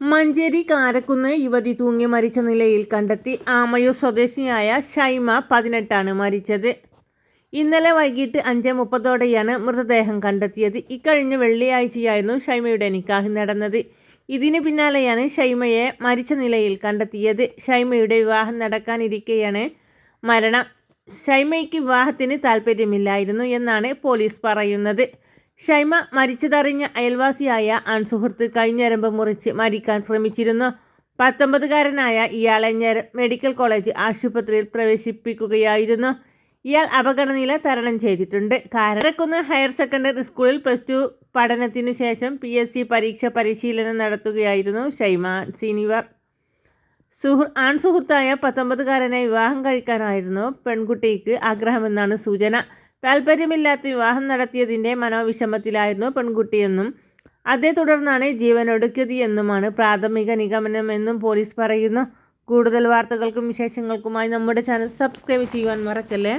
മഞ്ചേരി കാരക്കുന്ന് യുവതി തൂങ്ങി മരിച്ച നിലയിൽ കണ്ടെത്തി ആമയൂർ സ്വദേശിയായ ഷൈമ പതിനെട്ടാണ് മരിച്ചത്. ഇന്നലെ വൈകിട്ട് അഞ്ച് മുപ്പതോടെയാണ് മൃതദേഹം കണ്ടെത്തിയത്. ഇക്കഴിഞ്ഞ വെള്ളിയാഴ്ചയായിരുന്നു ഷൈമയുടെ നിക്കാഹ് നടന്നത്. ഇതിന് പിന്നാലെയാണ് ഷൈമയെ മരിച്ച നിലയിൽ കണ്ടെത്തിയത്. ഷൈമയുടെ വിവാഹം നടക്കാനിരിക്കെയാണ് മരണം. ഷൈമയ്ക്ക് വിവാഹത്തിന് താല്പര്യമില്ലായിരുന്നു എന്നാണ് പോലീസ് പറയുന്നത്. ഷൈമ മരിച്ചതറിഞ്ഞ അയൽവാസിയായ അൺസുഹൃത്ത് കൈഞ്ഞരമ്പ് മുറിച്ച് മരിക്കാൻ ശ്രമിച്ചിരുന്നു. പത്തൊമ്പതുകാരനായ ഇയാളെ ഞര മെഡിക്കൽ കോളേജ് ആശുപത്രിയിൽ പ്രവേശിപ്പിക്കുകയായിരുന്നു. ഇയാൾ അപകടനില തരണം ചെയ്തിട്ടുണ്ട്. കാരക്കുന്ന് ഹയർ സെക്കൻഡറി സ്കൂളിൽ പ്ലസ് ടു പഠനത്തിനു ശേഷം പി എസ് സി പരീക്ഷ പരിശീലനം നടത്തുകയായിരുന്നു ഷൈമ സീനിവർ. സുഹൃ ആൺസുഹൃത്തായ പത്തൊമ്പതുകാരനെ വിവാഹം കഴിക്കാനായിരുന്നു പെൺകുട്ടിക്ക് ആഗ്രഹമെന്നാണ് സൂചന. താല്പര്യമില്ലാത്ത വിവാഹം നടത്തിയതിന്റെ മനോവിഷമത്തിലായിരുന്നു പെൺകുട്ടിയെന്നും അതേ തുടർന്നാണ് ജീവനൊടുക്കിയതെന്നുമാണ് പ്രാഥമിക നിഗമനമെന്നും പോലീസ് പറയുന്നു. കൂടുതൽ വാർത്തകൾക്കും വിശേഷങ്ങൾക്കുമായി നമ്മുടെ ചാനൽ സബ്സ്ക്രൈബ് ചെയ്യുവാൻ മറക്കല്ലേ?